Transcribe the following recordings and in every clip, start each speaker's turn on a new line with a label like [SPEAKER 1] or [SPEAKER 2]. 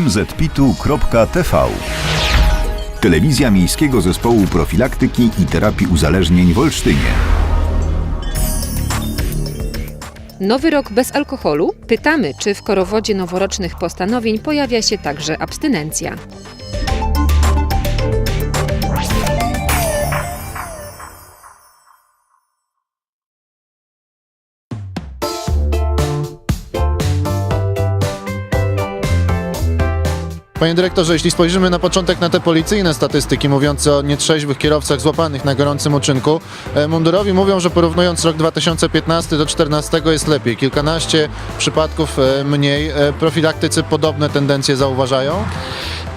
[SPEAKER 1] mzpitu.tv Telewizja Miejskiego Zespołu Profilaktyki i Terapii Uzależnień w Olsztynie.
[SPEAKER 2] Nowy rok bez alkoholu? Pytamy, czy w korowodzie noworocznych postanowień pojawia się także abstynencja.
[SPEAKER 3] Panie dyrektorze, jeśli spojrzymy na początek na te policyjne statystyki mówiące o nietrzeźwych kierowcach złapanych na gorącym uczynku, e, mundurowi mówią, że porównując rok 2015 do 2014 jest lepiej. Kilkanaście przypadków e, mniej. E, Profilaktycy podobne tendencje zauważają.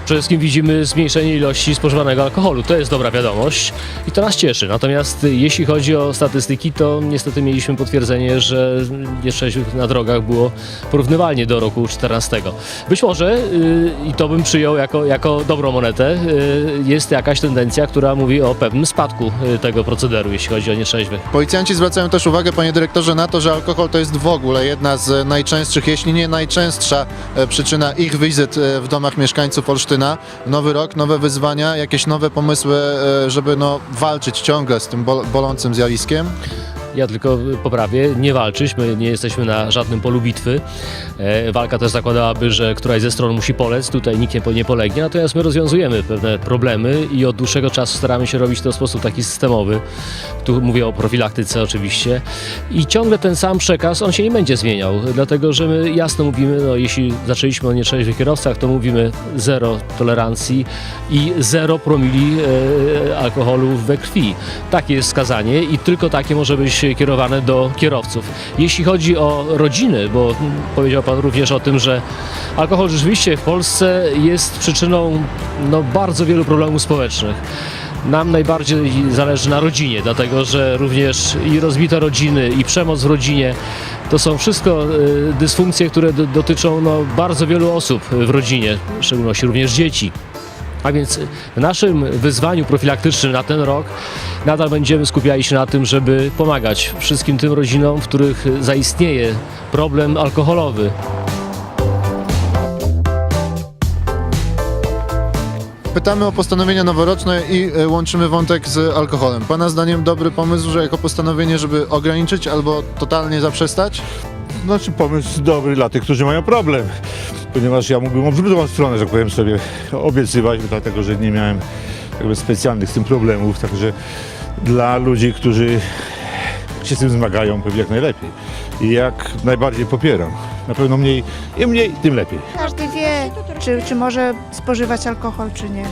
[SPEAKER 4] Przede wszystkim widzimy zmniejszenie ilości spożywanego alkoholu. To jest dobra wiadomość i to nas cieszy. Natomiast jeśli chodzi o statystyki, to niestety mieliśmy potwierdzenie, że nieszczęśliwych na drogach było porównywalnie do roku 2014. Być może, yy, i to bym przyjął jako, jako dobrą monetę, yy, jest jakaś tendencja, która mówi o pewnym spadku yy, tego procederu, jeśli chodzi o nieszczęśliwych.
[SPEAKER 3] Policjanci zwracają też uwagę, panie dyrektorze, na to, że alkohol to jest w ogóle jedna z najczęstszych, jeśli nie najczęstsza e, przyczyna ich wizyt e, w domach mieszkańców Olsztyna. Nowy rok, nowe wyzwania, jakieś nowe pomysły, e, żeby no, walczyć ciągle z tym bol- bolącym zjawiskiem.
[SPEAKER 4] Ja tylko poprawię, nie walczyć, my nie jesteśmy na żadnym polu bitwy. E, walka też zakładałaby, że któraś ze stron musi polec, tutaj nikt nie, nie polegnie, natomiast my rozwiązujemy pewne problemy i od dłuższego czasu staramy się robić to w sposób taki systemowy. Tu mówię o profilaktyce oczywiście i ciągle ten sam przekaz, on się nie będzie zmieniał, dlatego że my jasno mówimy, no jeśli zaczęliśmy o nietrzeźwych kierowcach, to mówimy zero tolerancji i zero promili e, alkoholu we krwi. Takie jest wskazanie i tylko takie może być kierowane do kierowców. Jeśli chodzi o rodziny, bo powiedział Pan również o tym, że alkohol rzeczywiście w Polsce jest przyczyną no, bardzo wielu problemów społecznych. Nam najbardziej zależy na rodzinie, dlatego że również i rozbite rodziny, i przemoc w rodzinie to są wszystko y, dysfunkcje, które do, dotyczą no, bardzo wielu osób w rodzinie, w szczególności również dzieci. A więc w naszym wyzwaniu profilaktycznym na ten rok nadal będziemy skupiali się na tym, żeby pomagać wszystkim tym rodzinom, w których zaistnieje problem alkoholowy.
[SPEAKER 3] Pytamy o postanowienia noworoczne i e, łączymy wątek z alkoholem. Pana zdaniem dobry pomysł, że jako postanowienie, żeby ograniczyć albo totalnie zaprzestać?
[SPEAKER 5] Znaczy pomysł dobry dla tych, którzy mają problem. Ponieważ ja mógłbym w drugą stronę, że tak powiem sobie, obiecywać, dlatego że nie miałem jakby specjalnych z tym problemów. Także dla ludzi, którzy się z tym zmagają, pewnie jak najlepiej. I jak najbardziej popieram. Na pewno mniej, im mniej, tym lepiej.
[SPEAKER 6] Każdy wie, czy, czy może spożywać alkohol, czy nie.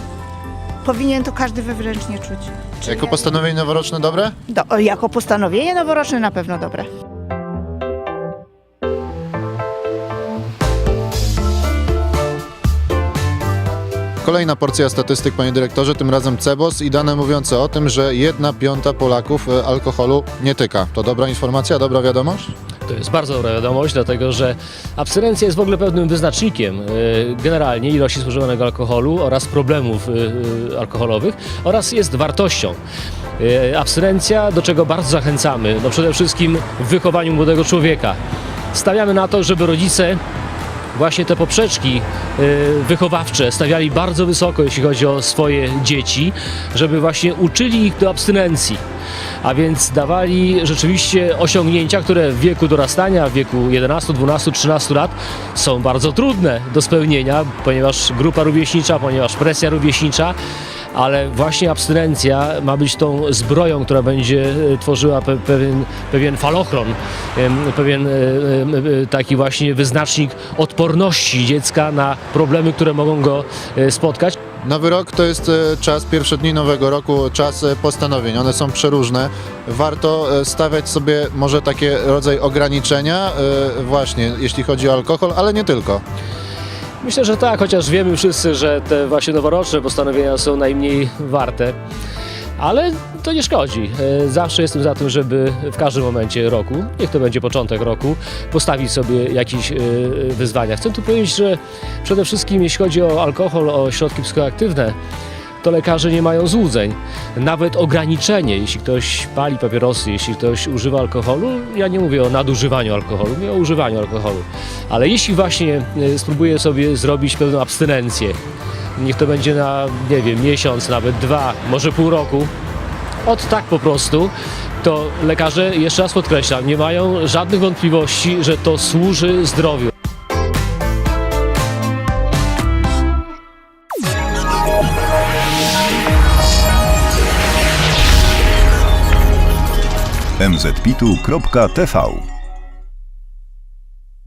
[SPEAKER 6] Powinien to każdy wewnętrznie czuć. Czy
[SPEAKER 3] Jako
[SPEAKER 6] nie.
[SPEAKER 3] postanowienie noworoczne dobre?
[SPEAKER 6] Do, jako postanowienie noworoczne na pewno dobre.
[SPEAKER 3] Kolejna porcja statystyk, panie dyrektorze, tym razem CEBOS i dane mówiące o tym, że jedna piąta Polaków e, alkoholu nie tyka. To dobra informacja, dobra wiadomość?
[SPEAKER 4] To jest bardzo dobra wiadomość, dlatego że abstynencja jest w ogóle pewnym wyznacznikiem e, generalnie ilości spożywanego alkoholu oraz problemów e, alkoholowych oraz jest wartością. E, Abstynencja, do czego bardzo zachęcamy, no przede wszystkim w wychowaniu młodego człowieka. Stawiamy na to, żeby rodzice właśnie te poprzeczki y, wychowawcze stawiali bardzo wysoko, jeśli chodzi o swoje dzieci, żeby właśnie uczyli ich do abstynencji. A więc dawali rzeczywiście osiągnięcia, które w wieku dorastania, w wieku 11, 12, 13 lat są bardzo trudne do spełnienia, ponieważ grupa rówieśnicza, ponieważ presja rówieśnicza, ale właśnie abstynencja ma być tą zbroją, która będzie e, tworzyła pe, pewien, pewien falochron, pewien e, e, taki właśnie wyznacznik odporności dziecka na problemy, które mogą go spotkać.
[SPEAKER 3] Nowy rok to jest czas, pierwsze dni nowego roku, czas postanowień. One są przeróżne. Warto stawiać sobie może takie rodzaj ograniczenia, właśnie jeśli chodzi o alkohol, ale nie tylko.
[SPEAKER 4] Myślę, że tak, chociaż wiemy wszyscy, że te właśnie noworoczne postanowienia są najmniej warte. Ale to nie szkodzi. E, Zawsze jestem za tym, żeby w każdym momencie roku, niech to będzie początek roku, postawić sobie jakieś e, wyzwania. Chcę tu powiedzieć, że przede wszystkim jeśli chodzi o alkohol, o środki psychoaktywne, to lekarze nie mają złudzeń. Nawet ograniczenie, jeśli ktoś pali papierosy, jeśli ktoś używa alkoholu, ja nie mówię o nadużywaniu alkoholu, mówię o używaniu alkoholu. Ale jeśli właśnie e, spróbuje sobie zrobić pewną abstynencję, niech to będzie na, nie wiem, miesiąc, nawet dwa, może pół roku, od tak po prostu, to lekarze, jeszcze raz podkreślam, nie mają żadnych wątpliwości, że to służy zdrowiu.
[SPEAKER 1] mzpitu.tv